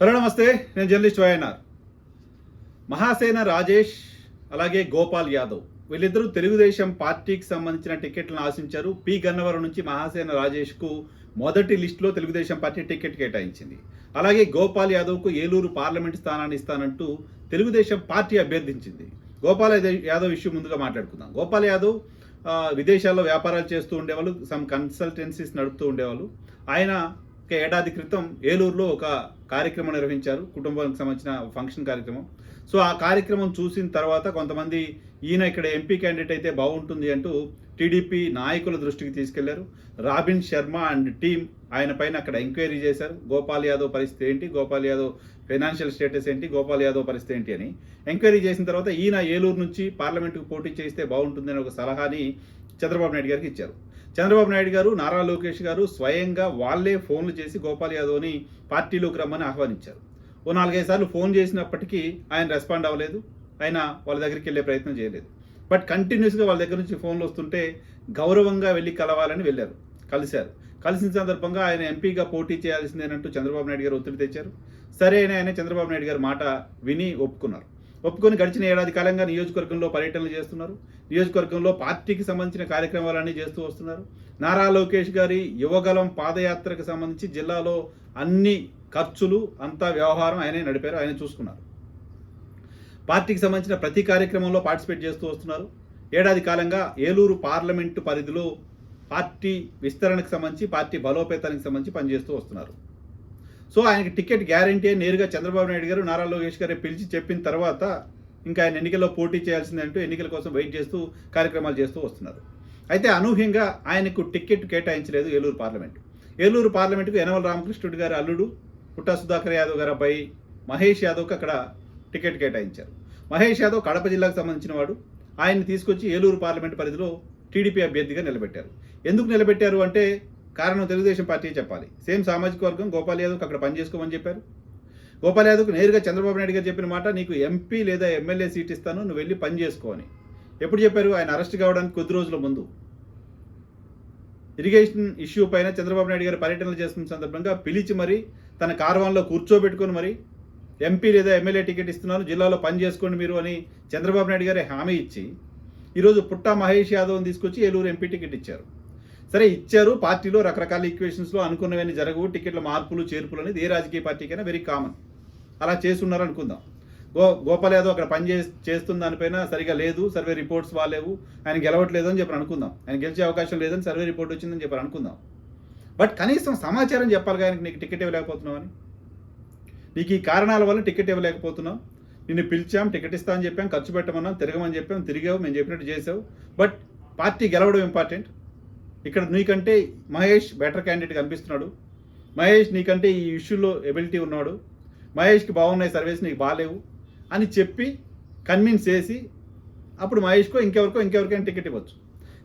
Hello నమస్తే. నేను journalist YNR. Mahasena Rajesh అలాగే గోపాల్ యాదవ్ వీళ్ళిద్దరూ తెలుగుదేశం పార్టీకి సంబంధించిన టికెట్లను ఆశించారు. పి. గన్నవరం నుంచి మహాసేన రాజేష్కు మొదటి లిస్టులో తెలుగుదేశం పార్టీ టికెట్ కేటాయించింది. అలాగే గోపాల్ యాదవ్కు ఏలూరు పార్లమెంట్ స్థానాన్ని ఇస్తానంటూ తెలుగుదేశం పార్టీ అభ్యర్థించింది. గోపాల్ యాదవ్ ఇష్యూ ముందుగా మాట్లాడుకుందాం. గోపాల్ యాదవ్ విదేశాల్లో వ్యాపారాలు చేస్తూ ఉండేవాళ్ళు సమ్ కన్సల్టెన్సీస్ నడుపుతూ ఉండేవాళ్ళు. ఆయన ఒక ఏడాది క్రితం ఏలూరులో ఒక కార్యక్రమం నిర్వహించారు. కుటుంబానికి సంబంధించిన ఫంక్షన్ కార్యక్రమం. సో ఆ కార్యక్రమం చూసిన తర్వాత కొంతమంది ఈయన ఇక్కడ ఎంపీ క్యాండిడేట్ అయితే బాగుంటుంది అంటూ టీడీపీ నాయకుల దృష్టికి తీసుకెళ్ళారు. రాబిన్ శర్మ అండ్ టీం ఆయన పైన అక్కడ ఎంక్వైరీ చేశారు. గోపాల్ యాదవ్ పరిస్థితి ఏంటి? గోపాల్ యాదవ్ ఫైనాన్షియల్ స్టేటస్ ఏంటి? గోపాల్ యాదవ్ పరిస్థితి ఏంటి అని ఎంక్వైరీ చేసిన తర్వాత ఈయన ఏలూరు నుంచి పార్లమెంటుకు పోటీ చేస్తే బాగుంటుందని ఒక సలహాని చంద్రబాబు నాయుడు గారికి ఇచ్చారు. చంద్రబాబు నాయుడు గారు నారా లోకేష్ గారు స్వయంగా వాళ్ళే ఫోన్లు చేసి గోపాల్ యాదవ్ని పార్టీలోకి రమ్మని ఆహ్వానించారు. ఓ నాలుగైదు సార్లు ఫోన్ చేసినప్పటికీ ఆయన రెస్పాండ్ అవ్వలేదు. ఆయన వాళ్ళ దగ్గరికి వెళ్ళే ప్రయత్నం చేయలేదు. బట్ కంటిన్యూస్గా వాళ్ళ దగ్గర నుంచి ఫోన్లు వస్తుంటే గౌరవంగా వెళ్ళి కలవాలని వెళ్ళారు. కలిశారు. కలిసిన సందర్భంగా ఆయన ఎంపీగా పోటీ చేయాల్సిందేనంటూ చంద్రబాబు నాయుడు గారు ఒత్తిడి తెచ్చారు. సరే అని ఆయన చంద్రబాబు నాయుడు గారి మాట విని ఒప్పుకున్నారు. ఒప్పుకొని గడిచిన ఏడాది కాలంగా నియోజకవర్గంలో పర్యటనలు చేస్తున్నారు. నియోజకవర్గంలో పార్టీకి సంబంధించిన కార్యక్రమాలన్నీ చేస్తూ వస్తున్నారు. నారా లోకేష్ గారి యువగలం పాదయాత్రకు సంబంధించి జిల్లాలో అన్ని ఖర్చులు అంతా వ్యవహారం ఆయనే నడిపారు ఆయన చూసుకున్నారు. పార్టీకి సంబంధించిన ప్రతి కార్యక్రమంలో పార్టిసిపేట్ చేస్తూ వస్తున్నారు. ఏడాది కాలంగా ఏలూరు పార్లమెంటు పరిధిలో పార్టీ విస్తరణకు సంబంధించి పార్టీ బలోపేతానికి సంబంధించి పనిచేస్తూ వస్తున్నారు. సో ఆయనకి టికెట్ గ్యారంటీ అని నేరుగా చంద్రబాబు నాయుడు గారు నారా లోకేష్ గారు పిలిచి చెప్పిన తర్వాత ఇంకా ఆయన ఎన్నికల్లో పోటీ చేయాల్సిందంటూ ఎన్నికల కోసం వెయిట్ చేస్తూ కార్యక్రమాలు చేస్తూ వస్తున్నారు. అయితే అనూహ్యంగా ఆయనకు టికెట్ కేటాయించలేదు ఏలూరు పార్లమెంట్. ఏలూరు పార్లమెంటుకు యనమల రామకృష్ణుడి గారి అల్లుడు పుట్టా సుధాకర్ యాదవ్ గారి అబ్బాయి మహేష్ యాదవ్కి అక్కడ టికెట్ కేటాయించారు. మహేష్ యాదవ్ కడప జిల్లాకు సంబంధించిన వాడు. ఆయన్ని తీసుకొచ్చి ఏలూరు పార్లమెంట్ పరిధిలో టీడీపీ అభ్యర్థిగా నిలబెట్టారు. ఎందుకు నిలబెట్టారు అంటే కారణం తెలుగుదేశం పార్టీ చెప్పాలి. సేమ్ సామాజిక వర్గం గోపాల్ యాదవ్కి అక్కడ పనిచేసుకోమని చెప్పారు. గోపాల్ యాదవ్కు నేరుగా చంద్రబాబు నాయుడు గారు చెప్పిన మాట నీకు ఎంపీ లేదా ఎమ్మెల్యే సీట్ ఇస్తాను నువ్వు వెళ్ళి పని చేసుకోని ఎప్పుడు చెప్పారు? ఆయన అరెస్ట్ కావడానికి కొద్ది రోజుల ముందు. ఇరిగేషన్ ఇష్యూ పైన చంద్రబాబు నాయుడు గారు పర్యటనలు చేస్తున్న సందర్భంగా పిలిచి మరి తన కార్వాన్లో కూర్చోబెట్టుకొని మరి ఎంపీ లేదా ఎమ్మెల్యే టికెట్ ఇస్తున్నాను జిల్లాలో పని చేసుకోండి మీరు అని చంద్రబాబు నాయుడు గారే హామీ ఇచ్చి ఈరోజు పుట్టా మహేష్ యాదవ్ని తీసుకొచ్చి ఏలూరు ఎంపీ టికెట్ ఇచ్చారు. సరే ఇచ్చారు పార్టీలో రకరకాల ఈక్వేషన్స్లో అనుకున్నవన్నీ జరగవు టికెట్ల మార్పులు చేర్పులు అనేది ఏ రాజకీయ పార్టీకైనా వెరీ కామన్ అలా చేస్తున్నారు అనుకుందాం. గో గోపాల్ యాదవ్ అక్కడ పని చేస్తున్న దానిపైన సరిగా లేదు సర్వే రిపోర్ట్స్ బాగాలేవు ఆయన గెలవట్లేదు అని చెప్పి అనుకుందాం. ఆయన గెలిచే అవకాశం లేదని సర్వే రిపోర్ట్ వచ్చిందని చెప్పి అనుకుందాం. బట్ కనీసం సమాచారం చెప్పాలి కానీ నీకు టికెట్ ఇవ్వలేకపోతున్నావు అని. నీకు ఈ కారణాల వల్ల టికెట్ ఇవ్వలేకపోతున్నాం నిన్ను పిలిచాం టికెట్ ఇస్తా అని చెప్పాం ఖర్చు పెట్టమన్నాం తిరగమని చెప్పాం తిరిగావు మేము చెప్పినట్టు చేసావు బట్ పార్టీ గెలవడం ఇంపార్టెంట్ ఇక్కడ నీకంటే మహేష్ బెటర్ క్యాండిడేట్ కనిపిస్తున్నాడు. మహేష్ నీకంటే ఈ ఇష్యూలో ఎబిలిటీ ఉన్నాడు. మహేష్కి బాగున్నాయి సర్వీస్ నీకు బాగాలేవు అని చెప్పి కన్విన్స్ చేసి అప్పుడు మహేష్కో ఇంకెవరికో ఇంకెవరికైనా టికెట్ ఇవ్వచ్చు.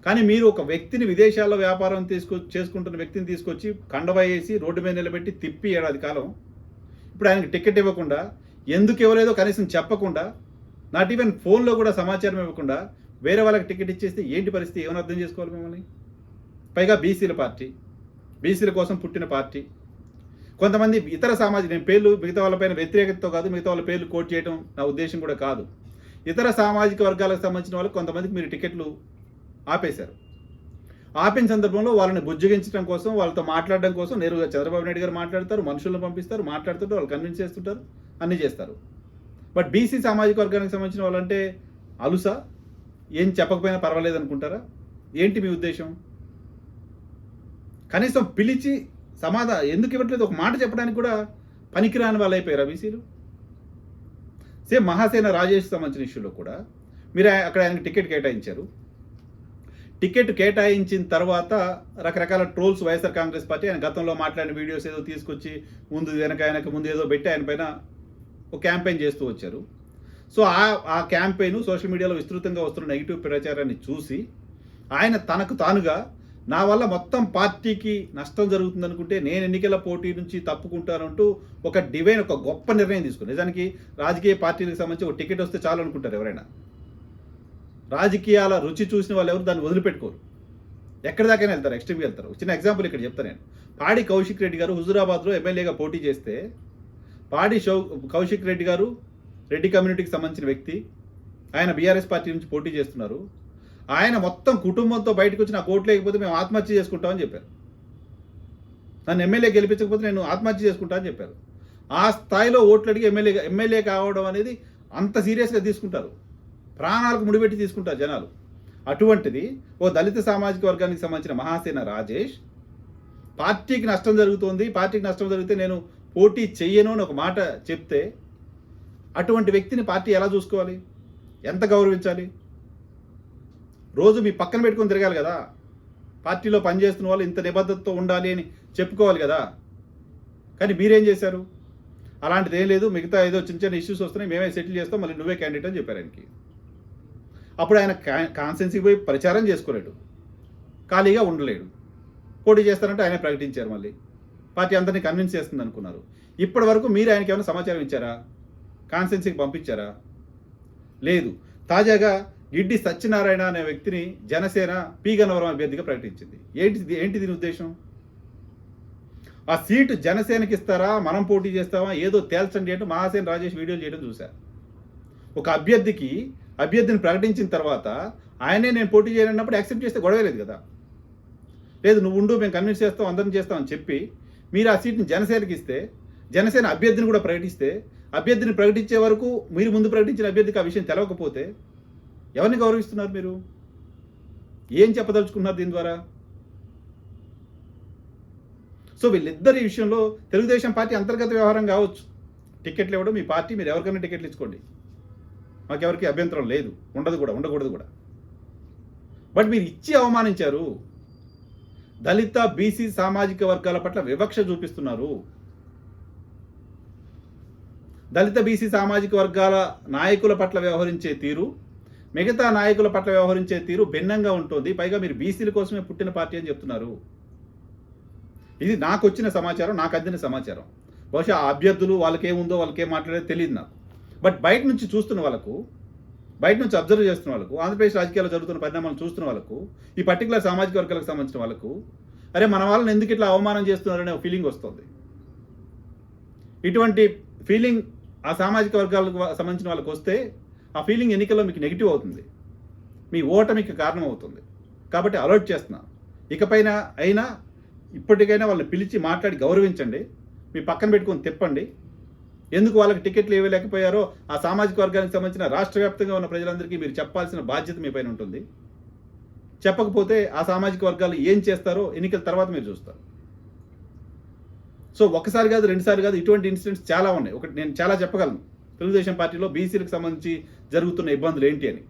కానీ మీరు ఒక వ్యక్తిని విదేశాల్లో వ్యాపారం తీసుకొ చేసుకుంటున్న వ్యక్తిని తీసుకొచ్చి కండవయేసి రోడ్డు మీద నిలబెట్టి తిప్పి ఏడాది కాలం ఇప్పుడు ఆయనకి టికెట్ ఇవ్వకుండా ఎందుకు ఇవ్వలేదో కనీసం చెప్పకుండా నాట్ ఈవెన్ ఫోన్లో కూడా సమాచారం ఇవ్వకుండా వేరే వాళ్ళకి టికెట్ ఇచ్చేస్తే ఏంటి పరిస్థితి? ఏమైనా అర్థం చేసుకోవాలి మిమ్మల్ని? పైగా బీసీల పార్టీ బీసీల కోసం పుట్టిన పార్టీ. కొంతమంది ఇతర సామాజిక నేను పేర్లు మిగతా వాళ్ళపైన వ్యతిరేకతతో కాదు మిగతా వాళ్ళ పేర్లు కోట్ చేయడం నా ఉద్దేశం కూడా కాదు. ఇతర సామాజిక వర్గాలకు సంబంధించిన వాళ్ళకి కొంతమందికి మీరు టికెట్లు ఆపేశారు. ఆపిన సందర్భంలో వాళ్ళని బుజ్జగించడం కోసం వాళ్ళతో మాట్లాడడం కోసం నేరుగా చంద్రబాబు నాయుడు గారు మాట్లాడతారు మనుషులను పంపిస్తారు మాట్లాడుతుంటారు వాళ్ళు కన్విన్స్ చేస్తుంటారు అన్నీ చేస్తారు. బట్ బీసీ సామాజిక వర్గానికి సంబంధించిన వాళ్ళంటే అలుసా? ఏం చెప్పకపోయినా పర్వాలేదు అనుకుంటారా? ఏంటి మీ ఉద్దేశం? కనీసం పిలిచి సమాధా ఎందుకు ఇవ్వట్లేదు? ఒక మాట చెప్పడానికి కూడా పనికిరాని వాళ్ళు అయిపోయారు బీసీలు? సేమ్ మహాసేన రాజేష్ సంబంధించిన ఇష్యూలో కూడా మీరు అక్కడ ఆయనకి టికెట్ కేటాయించారు. టికెట్ కేటాయించిన తర్వాత రకరకాల ట్రోల్స్ వైఎస్ఆర్ కాంగ్రెస్ పార్టీ ఆయన గతంలో మాట్లాడిన వీడియోస్ ఏదో తీసుకొచ్చి ముందు వెనక ఆయనకు ముందు ఏదో పెట్టి ఆయన పైన ఒక క్యాంపెయిన్ చేస్తూ వచ్చారు. సో ఆ ఆ క్యాంపెయిన్ సోషల్ మీడియాలో విస్తృతంగా వస్తున్న నెగిటివ్ ప్రచారాన్ని చూసి ఆయన తనకు తానుగా నా వల్ల మొత్తం పార్టీకి నష్టం జరుగుతుంది అనుకుంటే నేను ఎన్నికల పోటీ నుంచి తప్పుకుంటానంటూ ఒక డివైన్ ఒక గొప్ప నిర్ణయం తీసుకుని నిజానికి రాజకీయ పార్టీలకు సంబంధించి ఒక టికెట్ వస్తే చాలు అనుకుంటారు ఎవరైనా. రాజకీయాల రుచి చూసిన వాళ్ళు ఎవరు దాన్ని వదిలిపెట్టుకోరు. ఎక్కడి దాకైనా వెళ్తారు ఎక్స్ట్రీమ్ వెళ్తారు. చిన్న ఎగ్జాంపుల్ ఇక్కడ చెప్తాను నేను. పాడి కౌశిక్ రెడ్డి గారు హుజురాబాద్లో ఎమ్మెల్యేగా పోటీ చేస్తే పాడి షౌ కౌశిక్ రెడ్డి గారు రెడ్డి కమ్యూనిటీకి సంబంధించిన వ్యక్తి ఆయన బీఆర్ఎస్ పార్టీ నుంచి పోటీ చేస్తున్నారు. ఆయన మొత్తం కుటుంబంతో బయటకు వచ్చి నాకు ఓట్లు లేకపోతే మేము ఆత్మహత్య చేసుకుంటామని చెప్పారు. నన్ను ఎమ్మెల్యే గెలిపించకపోతే నేను ఆత్మహత్య చేసుకుంటా అని చెప్పారు. ఆ స్థాయిలో ఓట్లు అడిగి ఎమ్మెల్యే ఎమ్మెల్యే కావడం అనేది అంత సీరియస్గా తీసుకుంటారు. ప్రాణాలకు ముడిపెట్టి తీసుకుంటారు జనాలు. అటువంటిది ఓ దళిత సామాజిక వర్గానికి సంబంధించిన మహాసేన రాజేష్ పార్టీకి నష్టం జరుగుతోంది పార్టీకి నష్టం జరిగితే నేను పోటీ చెయ్యను అని ఒక మాట చెప్తే అటువంటి వ్యక్తిని పార్టీ ఎలా చూసుకోవాలి? ఎంత గౌరవించాలి? రోజు మీ పక్కన పెట్టుకొని తిరగాలి కదా. పార్టీలో పనిచేస్తున్న వాళ్ళు ఇంత నిబద్ధతతో ఉండాలి అని చెప్పుకోవాలి కదా. కానీ మీరేం చేశారు? అలాంటిది ఏం లేదు మిగతా ఏదో చిన్న చిన్న ఇష్యూస్ వస్తున్నాయి మేమే సెటిల్ చేస్తాం మళ్ళీ నువ్వే క్యాండిడేట్ అని చెప్పారు ఆయనకి. అప్పుడు ఆయన కాన్సెన్సీకి పోయి ప్రచారం చేసుకోలేడు ఖాళీగా ఉండలేడు. పోటీ చేస్తారంటే ఆయన ప్రకటించారు మళ్ళీ. పార్టీ అందరినీ కన్విన్స్ చేస్తుంది అనుకున్నారు. ఇప్పటి వరకు మీరు ఆయనకి ఏమైనా సమాచారం ఇచ్చారా? కాన్సెన్సీకి పంపించారా? లేదు. తాజాగా గిడ్డి సత్యనారాయణ అనే వ్యక్తిని జనసేన పీగనవరం గన్నవరం అభ్యర్థిగా ప్రకటించింది. ఏంటి ఏంటి దీని ఉద్దేశం? ఆ సీటు జనసేనకి ఇస్తారా? మనం పోటీ చేస్తామా? ఏదో తేల్చండి అంటే మహాసేన రాజేష్ వీడియోలు చేయడం చూశారు. ఒక అభ్యర్థికి అభ్యర్థిని ప్రకటించిన తర్వాత ఆయనే నేను పోటీ చేయనప్పుడు యాక్సెప్ట్ చేస్తే గొడవ లేదు కదా. లేదు నువ్వు ఉండు మేము కన్విన్స్ చేస్తాం అందరం చేస్తాం అని చెప్పి మీరు ఆ సీట్ని జనసేనకి ఇస్తే జనసేన అభ్యర్థిని కూడా ప్రకటిస్తే అభ్యర్థిని ప్రకటించే వరకు మీరు ముందు ప్రకటించిన అభ్యర్థికి ఆ విషయం తెలవకపోతే ఎవరిని గౌరవిస్తున్నారు మీరు? ఏం చెప్పదలుచుకున్నారు దీని ద్వారా? సో వీళ్ళిద్దరి విషయంలో తెలుగుదేశం పార్టీ అంతర్గత వ్యవహారం కావచ్చు. టికెట్లు ఇవ్వడం మీ పార్టీ మీరు ఎవరికైనా టికెట్లు ఇచ్చుకోండి. మాకెవరికి అభ్యంతరం లేదు. ఉండదు కూడా ఉండకూడదు కూడా. బట్ మీరు ఇచ్చి అవమానించారు. దళిత బీసీ సామాజిక వర్గాల పట్ల వివక్ష చూపిస్తున్నారు. దళిత బీసీ సామాజిక వర్గాల నాయకుల పట్ల వ్యవహరించే తీరు మిగతా నాయకుల పట్ల వ్యవహరించే తీరు భిన్నంగా ఉంటుంది. పైగా మీరు బీసీల కోసమే పుట్టిన పార్టీ అని చెప్తున్నారు. ఇది నాకు వచ్చిన సమాచారం నాకు అందిన సమాచారం. బహుశా ఆ అభ్యర్థులు వాళ్ళకేముందో వాళ్ళకేం మాట్లాడేది తెలియదు నాకు. బట్ బయట నుంచి చూస్తున్న వాళ్ళకు బయట నుంచి అబ్జర్వ్ చేస్తున్న వాళ్ళకు ఆంధ్రప్రదేశ్ రాజకీయాల్లో జరుగుతున్న పరిణామాలు చూస్తున్న వాళ్ళకు ఈ పర్టికులర్ సామాజిక వర్గాలకు సంబంధించిన వాళ్ళకు అరే మన వాళ్ళని ఎందుకు ఇట్లా అవమానం చేస్తున్నారనే ఫీలింగ్ వస్తుంది. ఇటువంటి ఫీలింగ్ ఆ సామాజిక వర్గాలకు సంబంధించిన వాళ్ళకి వస్తే ఆ ఫీలింగ్ ఎన్నికల్లో మీకు నెగిటివ్ అవుతుంది. మీ ఓటమికి కారణం అవుతుంది. కాబట్టి అలర్ట్ చేస్తున్నా. ఇకపైన అయినా ఇప్పటికైనా వాళ్ళని పిలిచి మాట్లాడి గౌరవించండి. మీ పక్కన పెట్టుకొని తిప్పండి. ఎందుకు వాళ్ళకి టికెట్లు ఇవ్వలేకపోయారో ఆ సామాజిక వర్గానికి సంబంధించిన రాష్ట్ర వ్యాప్తంగా ఉన్న ప్రజలందరికీ మీరు చెప్పాల్సిన బాధ్యత మీ పైన ఉంటుంది. చెప్పకపోతే ఆ సామాజిక వర్గాలు ఏం చేస్తారో ఎన్నికల తర్వాత మీరు చూస్తారు. సో ఒకసారి కాదు రెండుసార్లు కాదు ఇటువంటి ఇన్సిడెంట్స్ చాలా ఉన్నాయి. ఒకటి నేను చాలా చెప్పగలను. తెలుగుదేశం పార్టీలో బీసీలకు సంబంధించి జరుగుతున్న ఇబ్బందులు ఏంటి అని.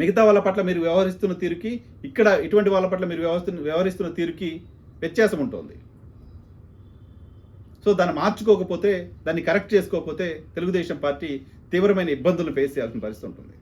మిగతా వాళ్ళ పట్ల మీరు వ్యవహరిస్తున్న తీరుకి ఇక్కడ ఇటువంటి వాళ్ళ పట్ల మీరు వ్యవహరిస్తున్న వ్యవహరిస్తున్న తీరుకి వ్యత్యాసం ఉంటుంది. సో దాన్ని మార్చుకోకపోతే దాన్ని కరెక్ట్ చేసుకోకపోతే తెలుగుదేశం పార్టీ తీవ్రమైన ఇబ్బందులను ఫేస్ చేయాల్సిన పరిస్థితి ఉంటుంది.